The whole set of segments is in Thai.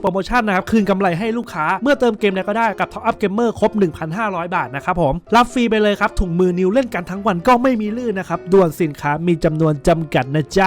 โปรโมชั่นนะครับคืนกำไรให้ลูกค้าเมื่อเติมเกมไหนก็ได้กับ Top Up Gamer ครบ 1,500 บาทนะครับผม รับฟรีไปเลยครับถุงมือนิวเล่นกันทั้งวันก็ไม่มีลื่นนะครับด่วนสินค้ามีจำนวนจำกัดนะจ๊ะ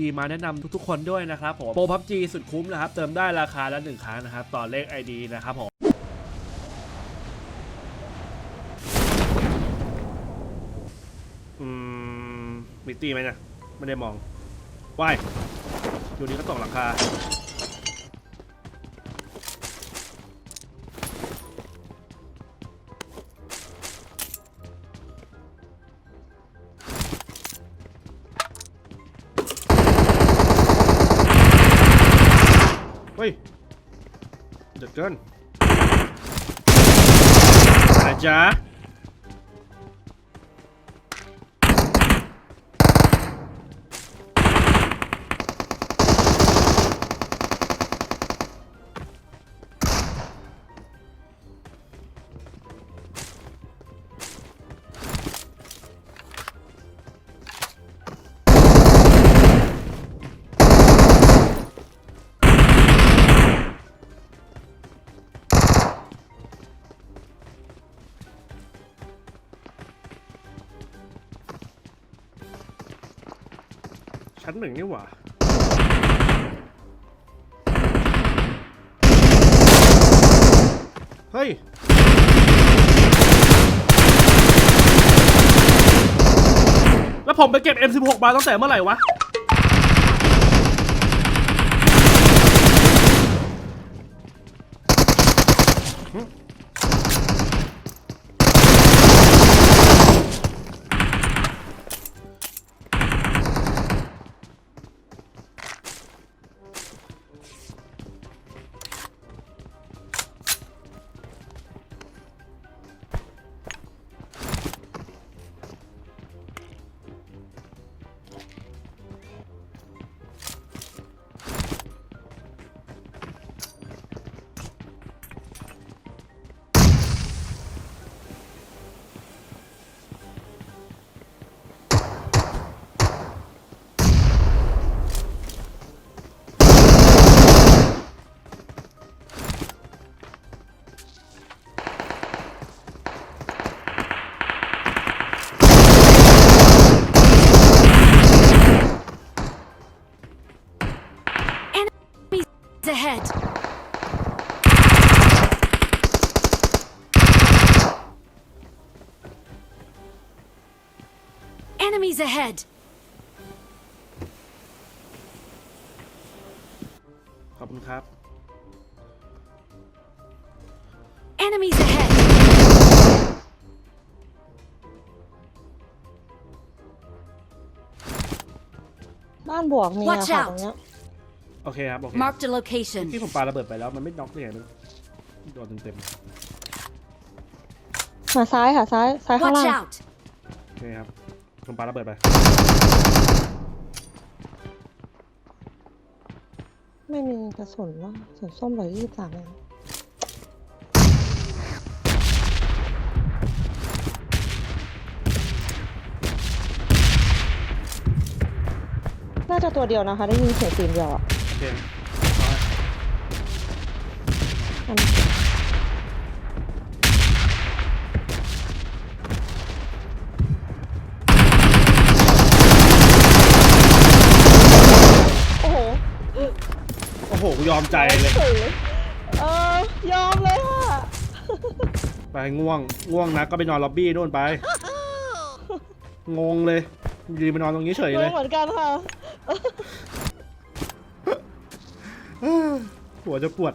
ดีๆมาแนะนำทุกๆคนด้วยนะครับผมโปรพับจีสุดคุ้มนะครับ เติมได้ราคาละหนึ่งครั้งนะครับ ต่อเลข ID นะครับผมอืมมีตีไหมเนี่ยไม่ได้มองว่ายอยู่ดีก็ตกหลังคา เดือดเกินอะไรจ๊ะ ชั้นหนึ่งนี่หว่าเฮ้ย แล้วผมไปเก็บ M16 มาตั้งแต่เมื่อไหร่วะ Enemies ahead. ขอบคุณครับ Enemies ahead. บ้านบวกมีอะ Watch ค่ะ out ตรงเนี้ยโอเคครับ โอเค Marked a location. ที่ผมปาระเบิดไปแล้ว มันไม่น็อกเลยนะโดนเต็มมาซ้ายค่ะซ้ายซ้ายข้าง Watch ล่าง out. ๆโอเคครับ ผมปาระเบิดไป ไม่มีกระสุนว่ากระสุนส้มเหลือยี่สิบสามเองน่าจะตัวเดียวนะคะ ได้ยินเสียงตีนเดียวอะโอเค อัน โอ้โห โอ้โหกู ยอมใจเลยเฉยเออยอมเลยค่ะไปง่วง ง่วงนะก็ไปนอนล็อบบี้นู่นไป งงเลยยืนไปนอนตรงนี้เฉยรู้เลยเหมือนกันค่ะ หัวจะปวด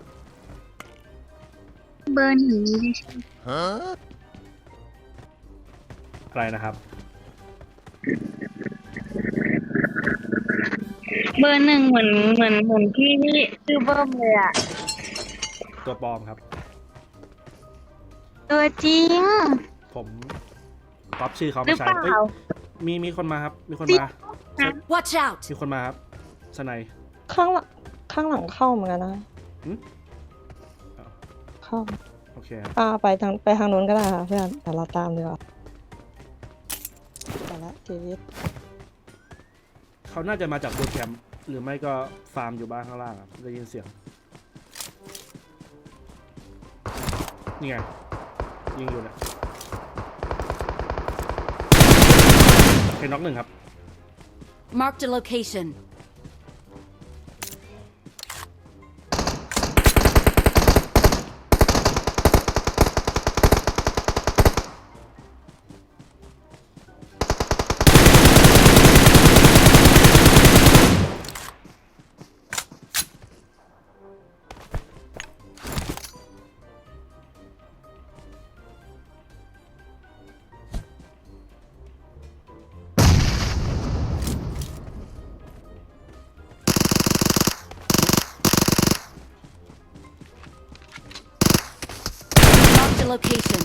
เบอร์หนึ่งนี้ใช่ไหมอะไรนะครับ เบอร์หนึ่งเหมือนเหมือนเหมือนพี่ที่ชื่อเบิ้มเลยอะตัวปลอมครับ ตัวจริง ผมก๊อปชื่อเขาหรือมาใช้เปล่า เอ้ยมีมีคนมาครับ มีคนจริงมา Watch out! มีคนมาครับสไนย ข้างหลังข้างหลังเข้าเหมือนกันนะหืมอ้าวเข้าโอเคครับอ่าไปทางไปทางนู้นก็ได้ค่ะเพื่อนแต่เราตามดีกว่าไปละชีวิต เขาน่าจะมาจากบูแคมป์หรือไม่ก็ฟาร์มอยู่บ้านข้างล่างครับได้ยินเสียงนี่ไงยิงอยู่นะเห็นน็อกหนึ่งครับ Marked a location. Location.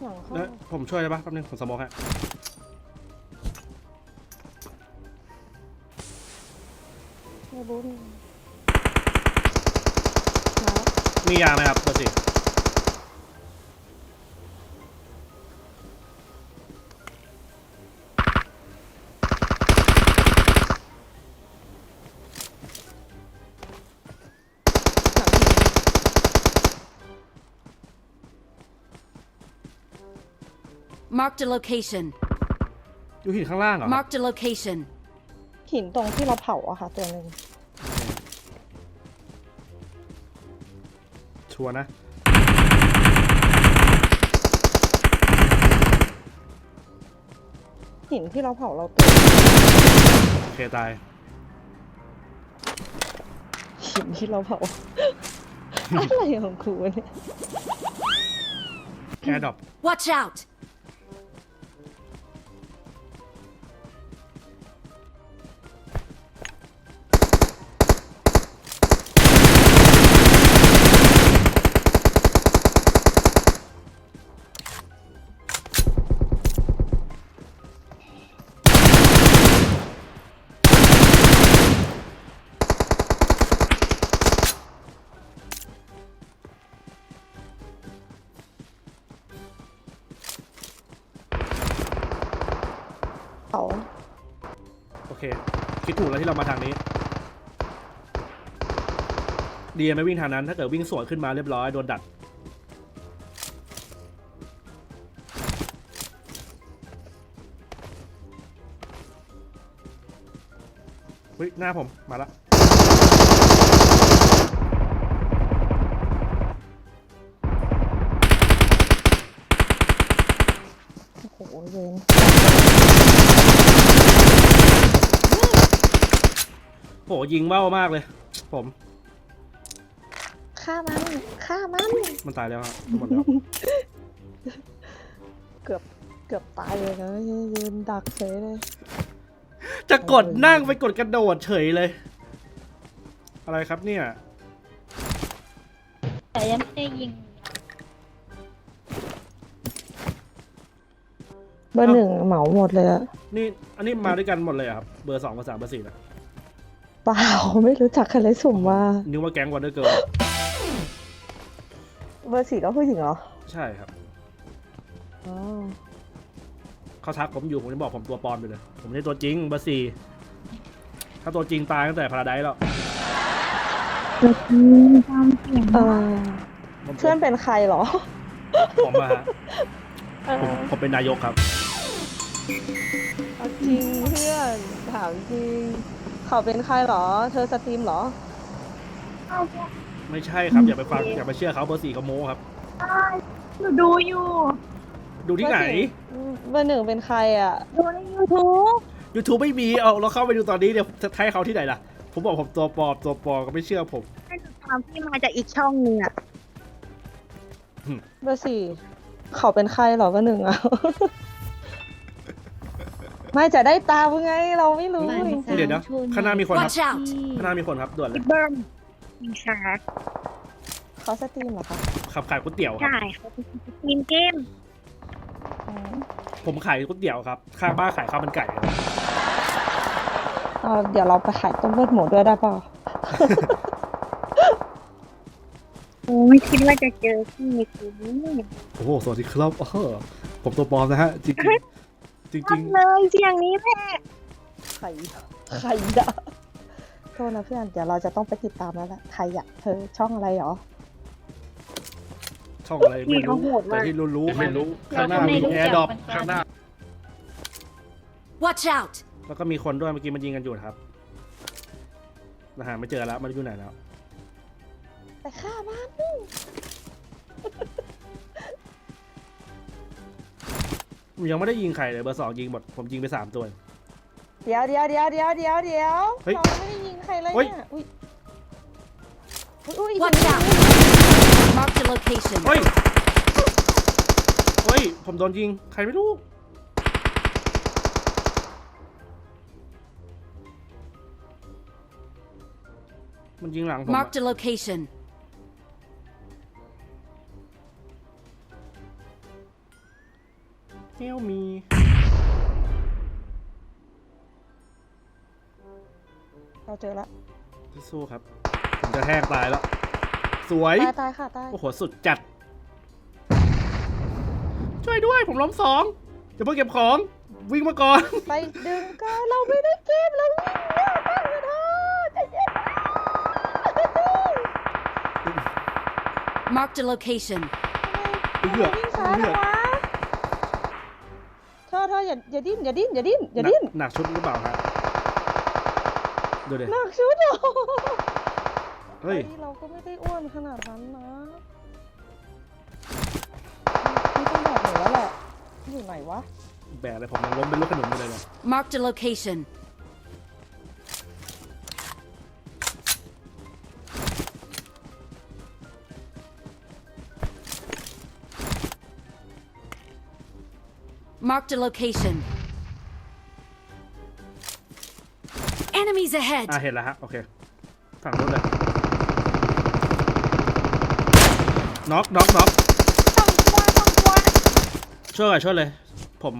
หลังเข้าแล้วผมช่วยได้ปะแป๊บนึงผมสโมองฮะไม่รู้นี่มาแล้วมียาไหมครับเบอร์สี่ Marked a location. อยู่หินข้างล่างเหรอครับ Marked a location. หินตรงที่เราเผาอะค่ะ ตัวหนึ่งชัวร์นะ หินที่เราเผาเราตัวโอเคตาย หินที่เราเผา อะไรของครูเนี่ย แอร์ดรอป Watch out! คคิดถูกแล้วที่เรามาทางนี้ ดีไม่วิ่งทางนั้น ถ้าเกิดวิ่งสวนขึ้นมาเรียบร้อยโดนดักเฮ้ยหน้าผมมาละโอ้โหเวน โหยิงเบ้ามากเลย ผม ฆ่ามันฆ่ามันมันตายแล้วฮะหมดแล้วเกือบเกือบตายเลยนะยืนดักเฉยเลย จะกดนั่งไปกดกระโดดเฉยเลย อะไรครับเนี่ยแต่ยังไม่ได้ยิงเบอร์หนึ่งเหมาหมดเลยอะนี่อันนี้มาด้วยกันหมดเลยเหรอครับ เบอร์สองเบอร์สามเบอร์สี่นะ เปล่าไม่รู้จักใครเลยสุ่มมานึกว่าแก๊งวันเดอร์เกิร์ลเบอร์สี่ก็ผู้หญิงเหรอใช่ครับ อ๋อเขาทักผมอยู่ผมจะบอกผมตัวปลอมไปเลย ผมไม่ใช่ตัวจริงเบอร์สี่ถ้าตัวจริงตายตั้งแต่พาราไดซ์แล้วตัวจริงตามเสียงอ่าผมเพื่อนเป็นใครเหรอผมมาฮะเอผมอผมเป็นนายกครับ เอาจริงเพื่อนถามจริง เขาเป็นใครเหรอ เธอสตรีมเหรอเอาพวกไม่ใช่ครับอย่าไปฟังอย่าไปเชื่อเขาเบอร์สี่เขาโม้ครับ หนูดูอยู่ ดูที่ไหน เบอร์หนึ่งเป็นใครอะ ดูใน YouTube YouTube ไม่มีเอาเราเข้าไปดูตอนนี้เดี๋ยวจะให้เขาที่ไหนล่ะ ผมบอกผมตัวปลอมตัวปลอมก็ไม่เชื่อผม ให้หนูตามพี่มาจากอีกช่องหนึงอะ เบอร์สี่เขาเป็นใครเหรอเบอร์หนึ่งอะ ไม่จะได้ตามไงเราไม่รู้จริงเดี๋ยวนะข้างหน้ามีคนครับ Watch out! ข้างหน้ามีคนครับด่วนเลยเบิ้มมีค่ะๆเขาสตรีมเหรอคะขับขายก๋วยเตี๋ยวครับ ใช่เขาเป็นทีมเกมอืมผมขายก๋วยเตี๋ยวครับ ข้างบ้านขายข้าวมันไก่ครับเอาเดี๋ยวเราไปขายต้มเลือดหมูด้วยได้เปล่าโอ้ไม่คิดว่าจะเจอพี่คุณโอ้โหสวัสดีครับเออผมตัวปลอมนะฮะจริงๆ จริงทำเลยเสียงนี้แหละใครใครอะโทษนะเพื่อน เดี๋ยวเราจะต้องไปติดตามแล้วแหละใครอะเธอช่องอะไรหรอๆช่องอะไรไม่พี่เขารู้โหดแต่มากที่รู้รู้ไม่รู้เราข้างหน้าก็ไม่มีรู้แอร์ดรอปเกี่ยวกันข้างหน้า Watch out! แล้วก็มีคนด้วยเมื่อกี้มันยิงกันอยู่นะครับนะหาไม่เจอแล้วมันอยู่ไหนแล้วไปฆ่ามัน ผมยังไม่ได้ยิงใครเลยเบอร์สองยิงหมดผมยิงไปสามตัว เดี๋ยวเดี๋ยวเดี๋ยวเดี๋ยวเดี๋ยวเดี๋ยวเฮ้ยเราไม่ได้ยิงใครเลยเฮ้ย เนี่ยอุ้ยอุ้ยอุ้ย Watch out! Marked a location. เฮ้ยเฮ้ย ผมโดนยิงใครไม่รู้ มันยิงหลังผมอะ Marked a location. เฮลมีเราเจอแล้วสู้ๆครับ ผมจะแห้งตายแล้ว สวย ตายตายค่ะตาย โอ้โห สุดจัด ช่วยด้วย ผมล้มสองจะเพิ่งเก็บของ วิ่งมาก่อน ไปดึงกันเราไม่ได้เกมเราวิ่งหน้าตั้งกันเถอะใจเย็น Marked a location. เหี้ยวิ่งช้าเหี้จัยงวะเธ อเธออย่าอย่าดิ้นอย่าดิ้นอย่าดิ้นอย่าดิ้นหนักหนักชุดหรือเปล่าฮะดูดิหนักชุดเหรอเฮ้ยเราก็ไม่ได้อ้วนขนาดนั้นนะนี่ต้องบอกหนูแล้วแหละอยู่ไหนวะ แบกเลยผมยังล้มเป็นลูกขนุนอยู่เลยเนี่ย Marked a location. Marked a location. Enemies ahead! อะเห็นแล้วฮะ โอเคฝั่งนู้นเลยน็อกน็อกน็อกต้องกลัวต้องกลัวช่วยก่อนช่วยเลย ผม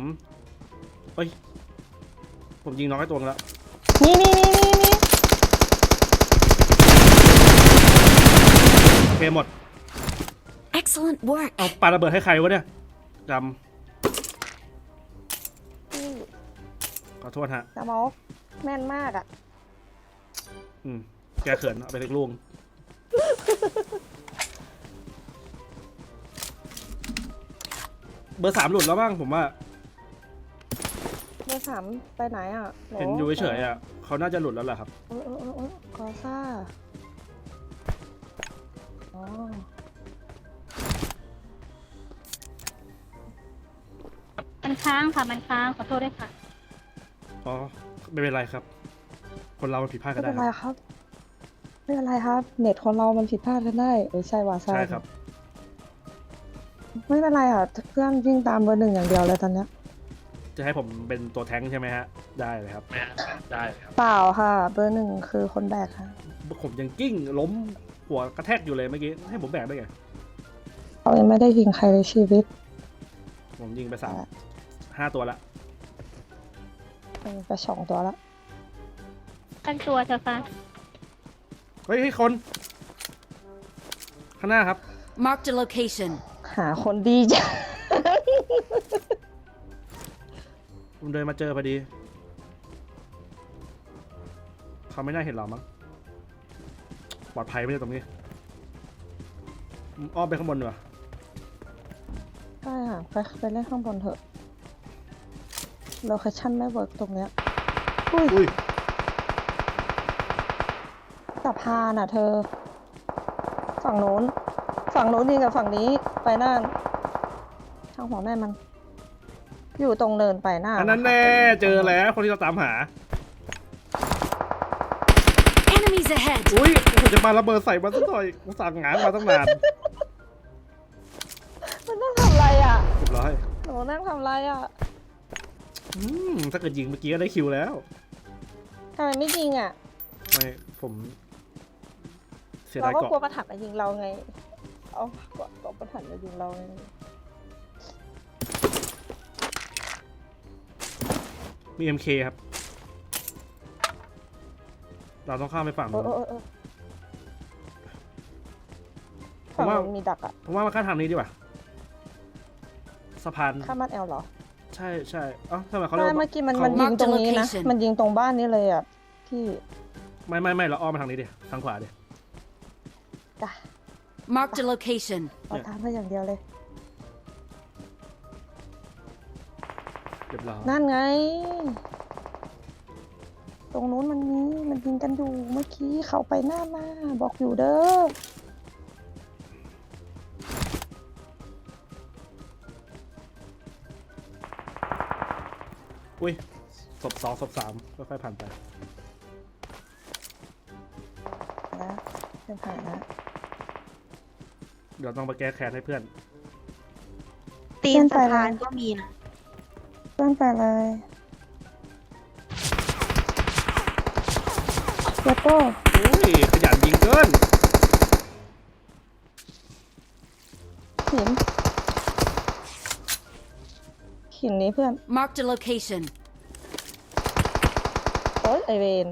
เฮ้ย ผมยิงน็อกไอ้ตัวนึงแล้ว นี่นี่นี่นี่นี่โอเคหมด Excellent work! เอาปาระเบิดให้ใครวะเนี่ยจำ ขอโทษฮะสมองแม่นมากอะ อืมแกเขินเอาไปเล็กลุงเบอร์สามหลุดแล้วบ้างผมว่า เบอร์สามไปไหนอะโเห็นอยู่เฉยๆอะเขาน่าจะหลุดแล้วแหละครับ เออเออเออเออกอซ่าอ๋อมันค้างค่ะ มันค้าง ขอโทษด้วยค่ะ อ๋อไม่เป็นไรครับ คนเรามันผิดพลาดกัไม่นเป็ได้นไรครับครับ ไม่เป็นไรครับ เน็ตของเรามันผิดพลาดกันได้เออใช่ว่ะใช่ใช่ครับ ไม่เป็นไรอะเพื่อนวิ่งตามเบอร์หนึ่งอย่างเดียวเลยตอนเนี้ยจะให้ผมเป็นตัวแท้งใช่ไหมฮะ ได้เลยครับได้ครับเปล่าค่ะ เบอร์หนึ่งคือคนแบกค่ะผมยังกิ้งล้มหัวกระแทกอยู่เลยเมื่อกี้ ให้ผมแบกได้ไง เขายังไม่ได้ยิงใครในชีวิต ผมยิงไปสามห้าตัวละ เออไปสองตัวแล้วตั้งตัวเถอะค่ะเฮ้ยให้คน ข้างหน้าครับ Marked a location. หาคนดีจ้ะ ผมเดินมาเจอพอดี เขาไม่น่าเห็นเรามั้งปลอดภัยไม่ใช่ตรงนี้อ้อมไปข้างบนดีกว่า ใช่ค่ะไปไปเล่นข้างบนเถอะ โลเคชั่นไม่เวิร์กตรงเนี้ยอุ้ยอุ้ยสะพานอะ เธอ ฝั่งโน้น ฝั่งโน้นยิงกับฝั่งนี้ไปน่านทางหัวแม่มัน อยู่ตรงเนินไปหน้าอันนั้นแน่เจอแล้วคนที่เราตามหา Enemies ahead! อุ้ยผมจะมาระเบิดใส่มันสักหน่อยผมสั่งงานมาตั้งนานมันต้องทำอะไรอะอย หนูนั่งทำอะไรอะ อืมถ้าเกิดยิงเมื่อกี้ก็ได้คิวแล้วทำไมไม่ยิงอะ ไม่ผม เสียเราดายก็เกาะกลัวประถันมายิงเราไง เอากลัวกลัวประถันมายิงเราไงมี MK ครับ เราต้องข้ามไปฝั่งเอนู้อนเออเออเออผฝั่มงว่า นู้นมีดักอะผมว่ามาข้ามทางนี้ดีกว่าสะพานข้ามบ้านแอลเหรอ ใช่ใช่เอ้าทำไมเขาเรียกใช่ว่าเมื่อกี้มันเขามันยิงตรงนี้นะ Mark the location มันยิงตรงบ้านนี้เลยอะพี่ไม่ไม่ไม่เราอ้อมมาทางนี้ดิทางขวาดิ จ้ะ Marked a location. เราตามไปอย่างเดียวเลย เรียบร้อยนั่นไง ตรงนู้นมันมีมันยิงกันอยู่เมื่อกี้เขาไปหน้ามาบอกอยู่เด้อ อุ้ยศพสองศพสามค่อยๆผ่านไปนะเดินผ่านนะเดี๋ยวต้องไปแก้แค้นให้เพื่อน ตีนสะพานก็มีนะเพื่อนไปเลยเดี๋ยวโต้อุ้ยขยันยิงเกินหิน หินนี้เพื่อน Marked a location. โอ๊ยไอเวน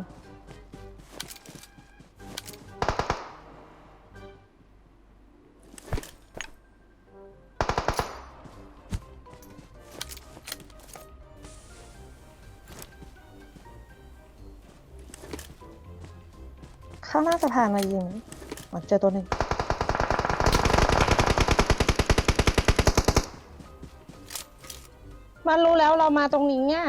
ข้างหน้าสะพานมายิงอ๋อเจอตัวหนึ่ง มันรู้แล้วเรามาตรงนี้อะ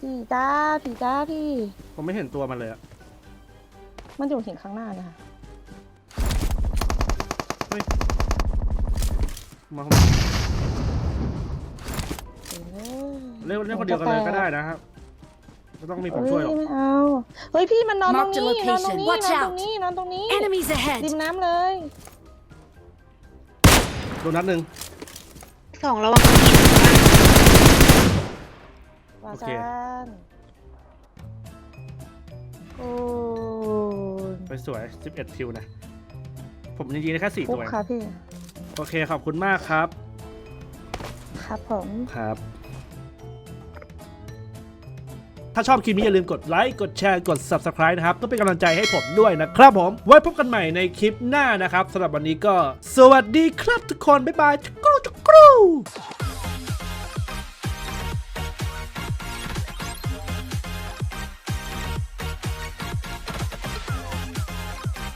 ผีจ้าผีจ้าพี่ ผมไม่เห็นตัวมันเลยอะมันอยู่หินข้างหน้าเนะคะมาเออเล่นเล่นคนเดียวกันเลยก็ได้นะครับไม่ต้องมีผมช่วยหรอกเฮ้ไม่เอาเฮ้ยพี่มันนอนตรง Mark the นี้นอนตรง location. นี้น Watch อนตรง out. นี้นอนตรงนี้ Enemies ริ ahead. มน้ำเลย โดนนัดหนึ่งสองระวังหินวา โอซาเค นโอ้ยไปสวย 11 คิวนะ ผมยิงได้แค่4ฟุตักวเองค่ะพี่ โอเค ขอบคุณมากครับ ครับผม ครับ ถ้าชอบคลิปนี้อย่าลืมกดไลค์ กดแชร์ กด Subscribe นะครับเพื่อเป็นกำลังใจให้ผมด้วยนะครับผม ไว้พบกันใหม่ในคลิปหน้านะครับสำหรับวันนี้ก็ สวัสดีครับทุกคน บ๊ายบายจุกรูจุกรู